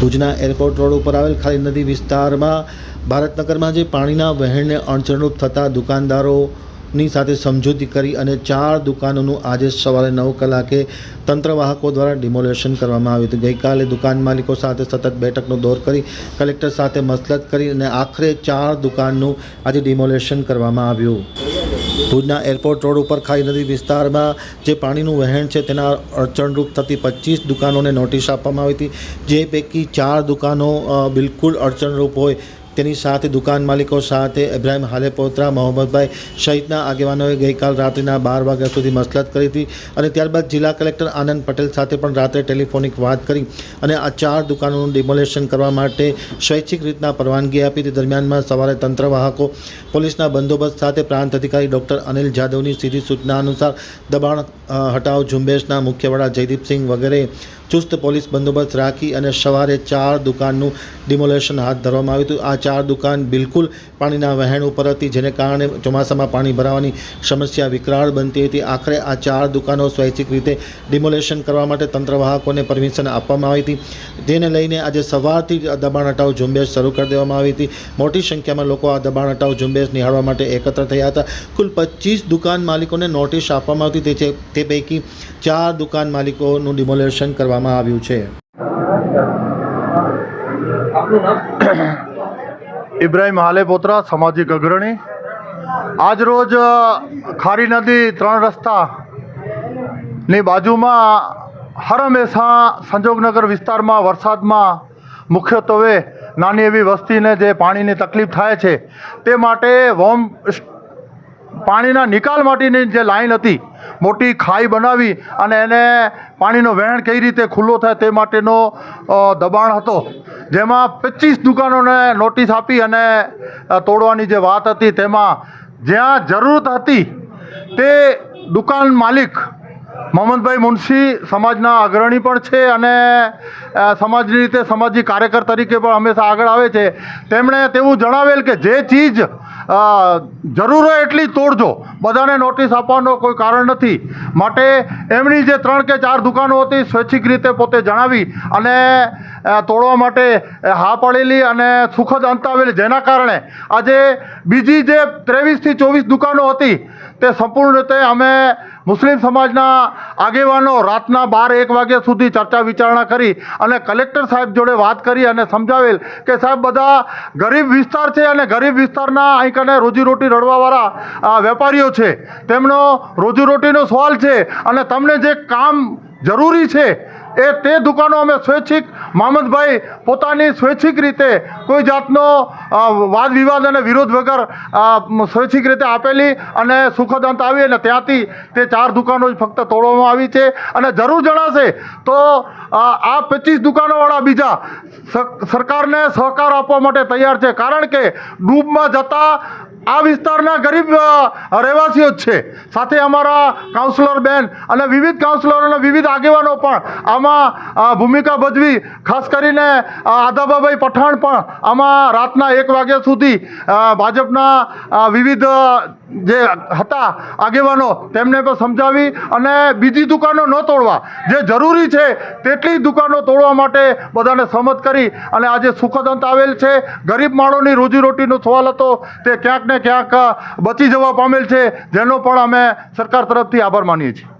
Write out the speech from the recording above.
ભુજના airport road ઉપર આવેલ ખાલી નદી વિસ્તારમાં ભારતનગરમાં જે પાણીના વહેણને અણચરણરૂપ થતા દુકાનદારોની સાથે સમજૂતી કરી અને ચાર દુકાનોનું આજે સવારે નવ કલાકે તંત્રવાહકો દ્વારા ડિમોલેશન કરવામાં આવ્યું હતું. ગઈકાલે દુકાન માલિકો સાથે સતત બેઠકનો દોર કરી, કલેક્ટર સાથે મસલત કરી અને આખરે ચાર દુકાનનું આજે ડિમોલેશન કરવામાં આવ્યું. ભુજના એરપોર્ટ રોડ ઉપર ખાઈ નદી વિસ્તારમાં જે પાણીનું વહેણ છે તેના અડચણરૂપ થતી પચીસ દુકાનોને નોટિસ આપવામાં આવી હતી. જે પૈકી ચાર દુકાનો બિલકુલ અડચણરૂપ હોય તેની સાથે દુકાન માલિકો સાથે ઇબ્રાહિમ હાલેપોત્રા, મોહમ્મદભાઈ સહિતના આગેવાનોએ ગઈકાલ રાત્રિના બાર વાગ્યા સુધી મસલત કરી હતી અને ત્યારબાદ જિલ્લા કલેક્ટર આનંદ પટેલ સાથે પણ રાત્રે ટેલિફોનિક વાત કરી અને આ ચાર દુકાનોનું ડિમોલેશન કરવા માટે સ્વૈચ્છિક રીતના પરવાનગી આપી. હતી દરમિયાનમાં સવારે તંત્રવાહકો, પોલીસના બંદોબસ્ત સાથે પ્રાંત અધિકારી ડૉક્ટર અનિલ જાદવની સીધી સૂચના અનુસાર દબાણ હટાવ ઝુંબેશના મુખ્ય વડા જયદીપસિંહ વગેરે ચુસ્ત પોલીસ બંદોબસ્ત રાખી અને સવારે ચાર દુકાનનું ડિમોલેશન હાથ ધરવામાં આવ્યું હતું. આ ચાર દુકાન બિલકુલ પાણીના વહેણ ઉપર હતી, જેને કારણે ચોમાસામાં પાણી ભરાવાની સમસ્યા વિકરાળ બનતી હતી. આખરે આ ચાર દુકાનો સ્વૈચ્છિક રીતે ડિમોલેશન કરવા માટે તંત્રવાહકોને પરમિશન આપવામાં આવી હતી. જેને લઈને આજે સવારથી દબાણ હટાવ ઝુંબેશ શરૂ કરી દેવામાં આવી હતી. મોટી સંખ્યામાં લોકો આ દબાણ હટાવ ઝુંબેશ નિહાળવા માટે એકત્ર થયા હતા. કુલ પચીસ દુકાન માલિકોને નોટિસ આપવામાં આવતી તે પૈકી ચાર દુકાન માલિકોનું ડિમોલેશન કરવામાં આવ્યું છે. આપનું ઇબ્રાહિમ હાલેપોત્રા સામાજિક અગ્રણી. આજરોજ ખારી નદી ત્રણ રસ્તાની બાજુમાં હર હંમેશા સંજોગનગર વિસ્તારમાં વરસાદમાં મુખ્યત્વે નાની એવી વસ્તીને જે પાણીની તકલીફ થાય છે તે માટે વોમ પાણીના નિકાલ માટેની જે લાઈન હતી મોટી ખાઈ બનાવી અને એને પાણીનો વહેણ કઈ રીતે ખુલ્લો થાય તે માટેનો દબાણ હતો. જેમાં પચીસ દુકાનોને નોટિસ આપી અને તોડવાની જે વાત હતી તેમાં જ્યાં જરૂરત હતી તે દુકાન માલિક મોહમ્મદભાઈ મુનશી સમાજના અગ્રણી પણ છે અને સમાજની રીતે સામાજિક કાર્યકર તરીકે પણ હંમેશા આગળ આવે છે. તેમણે તેવું જણાવેલ કે જે ચીજ જરૂર હોય એટલી તોડજો. બધાને નોટિસ આપવાનો કોઈ કારણ નથી. માટે એમની જે ત્રણ કે ચાર દુકાનો હતી સ્વૈચ્છિક રીતે પોતે જણાવી અને તોડવા માટે હા પાડેલી અને સુખદ અંત આવેલી. જેના કારણે આજે બીજી જે ત્રેવીસથી ચોવીસ દુકાનો હતી તે સંપૂર્ણ રીતે અમે મુસ્લિમ સમાજના આગેવાનો રાતના બાર એક વાગ્યા સુધી ચર્ચા વિચારણા કરી અને કલેક્ટર સાહેબ જોડે વાત કરી અને સમજાવેલ કે સાહેબ બધા ગરીબ વિસ્તાર છે અને ગરીબ વિસ્તારના અહીં કને રોજીરોટી રડવાવાળા વેપારીઓ છે. તેમનો રોજીરોટીનો સવાલ છે અને તમને જે કામ જરૂરી છે એ તે દુકાનો અમે સ્વૈચ્છિક મોહમ્મદભાઈ પોતાની સ્વૈચ્છિક રીતે કોઈ જાતનો વાદ વિવાદ અને વિરોધ વગર સ્વૈચ્છિક રીતે આપેલી અને સુખદ અંત આવી અને ત્યાંથી તે ચાર દુકાનો જ ફક્ત તોડવામાં આવી છે. અને જરૂર જણાશે તો આ પચીસ દુકાનોવાળા બીજા સરકારને સહકાર આપવા માટે તૈયાર છે. કારણ કે ડૂબમાં જતા આ વિસ્તારના ગરીબ રહેવાસીઓ જ છે. સાથે અમારા કાઉન્સિલર બેન અને વિવિધ કાઉન્સિલરો અને વિવિધ આગેવાનો પણ આમાં ભૂમિકા ભજવી, ખાસ કરીને આદાબાભાઈ પઠાણ પણ આમાં રાતના એક વાગ્યા સુધી ભાજપના વિવિધ જે હતા આગેવાનો, તેમને પણ સમજાવી અને બીજી દુકાનો ન તોડવા. જે જરૂરી છે તેટલી દુકાનો તોડવા માટે બધાને સહમત કરી અને આજે સુખદ અંત આવેલ છે. ગરીબ માણસોની રોજીરોટીનો સવાલ હતો, તે ક્યાંક ને ક્યાંક બચી જવા પામેલ છે. જેનો પણ અમે સરકાર તરફથી આભાર માનીએ છીએ.